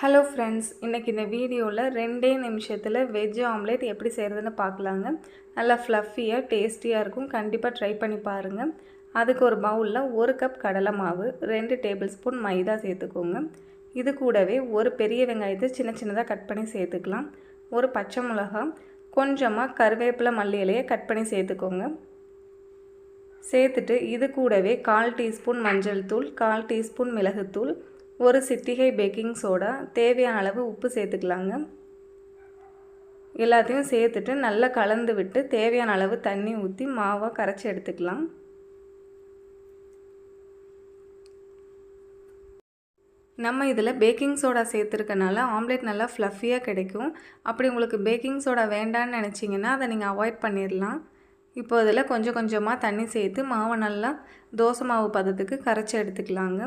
Hello friends இன்றைக்கி இந்த வீடியோவில் ரெண்டே நிமிஷத்தில் வெஜ் ஆம்லேட் எப்படி செய்கிறதுன்னு பார்க்கலாங்க. நல்லா ஃப்ளஃபியாக டேஸ்டியாக இருக்கும். கண்டிப்பாக ட்ரை பண்ணி பாருங்கள் அதுக்கு ஒரு பவுலில் ஒரு கப் கடலை மாவு ரெண்டு டேபிள் ஸ்பூன் மைதா சேர்த்துக்கோங்க. இது கூடவே ஒரு பெரிய வெங்காயத்தை சின்ன சின்னதாக கட் பண்ணி சேர்த்துக்கலாம். ஒரு பச்சை மிளகாய் கொஞ்சமாக கருவேப்பிலை மல்லி இலையை கட் பண்ணி சேர்த்துக்கோங்க. சேர்த்துட்டு இது கூடவே கால் டீஸ்பூன் மஞ்சள் தூள் கால் டீஸ்பூன் மிளகுத்தூள் ஒரு சிட்டிகை பேக்கிங் சோடா தேவையான அளவு உப்பு சேர்த்துக்கலாங்க. எல்லாத்தையும் சேர்த்துட்டு நல்லா கலந்து விட்டு தேவையான அளவு தண்ணி ஊற்றி மாவாக கரைச்சி எடுத்துக்கலாம். நம்ம இதில் பேக்கிங் சோடா சேர்த்துருக்கனால ஆம்லேட் நல்லா ஃப்ளஃபியாக கிடைக்கும். அப்படி உங்களுக்கு பேக்கிங் சோடா வேண்டான்னு நினச்சிங்கன்னா அதை நீங்கள் அவாய்ட் பண்ணிடலாம் இப்போ இதில் கொஞ்சம் கொஞ்சமாக தண்ணி சேர்த்து மாவை நல்லா தோசை மாவு பதத்துக்கு கரைச்சி எடுத்துக்கலாங்க.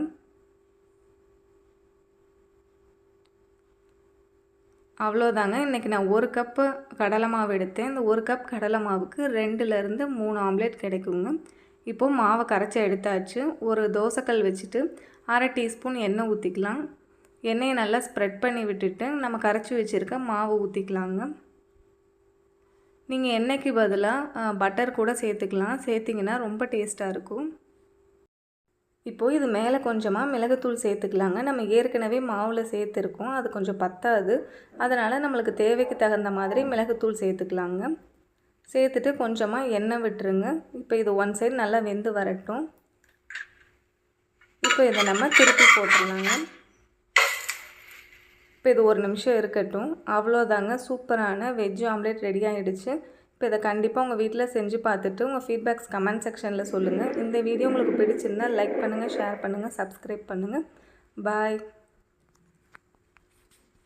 அவ்வளோதாங்க. இன்றைக்கி நான் ஒரு கப்பு கடலை மாவு எடுத்தேன். இந்த ஒரு கப் கடலை மாவுக்கு ரெண்டுலேருந்து மூணு ஆம்லேட் கிடைக்குங்க. இப்போது மாவை கரைச்சி எடுத்தாச்சு. ஒரு தோசைக்கல் வச்சுட்டு அரை டீஸ்பூன் எண்ணெய் ஊற்றிக்கலாம் எண்ணெயை நல்லா ஸ்ப்ரெட் பண்ணி விட்டுட்டு நம்ம கரைச்சி வச்சுருக்க மாவு ஊற்றிக்கலாங்க நீங்கள் எண்ணெய்க்கு பதிலாக பட்டர் கூட சேர்த்துக்கலாம். சேர்த்திங்கன்னா ரொம்ப டேஸ்ட்டாக இருக்கும். இப்போது இது மேலே கொஞ்சமாக மிளகுத்தூள் சேர்த்துக்கலாங்க. நம்ம ஏற்கனவே மாவில் சேர்த்துருக்கோம். அது கொஞ்சம் பத்தாது. அதனால் நம்மளுக்கு தேவைக்கு தகுந்த மாதிரி மிளகுத்தூள் சேர்த்துக்கலாங்க. சேர்த்துட்டு கொஞ்சமாக எண்ணெய் விட்டுருங்க. இப்போ இது ஒன் சைடு நல்லா வெந்து வரட்டும். இப்போ இதை நம்ம திருப்பி போட்டுடலாங்க இப்போ இது ஒரு நிமிஷம் இருக்கட்டும். அவ்வளோதாங்க. சூப்பரான வெஜ் ஆம்லேட் ரெடி ஆகிடுச்சு இப்போ இதை கண்டிப்பாக உங்கள் வீட்டில் செஞ்சு பார்த்துட்டு உங்கள் ஃபீட்பேக்ஸ் கமெண்ட் செக்ஷனில் சொல்லுங்கள். இந்த வீடியோ உங்களுக்கு பிடிச்சிருந்தால் லைக் பண்ணுங்கள் ஷேர் பண்ணுங்கள் சப்ஸ்கிரைப் பண்ணுங்கள். பாய்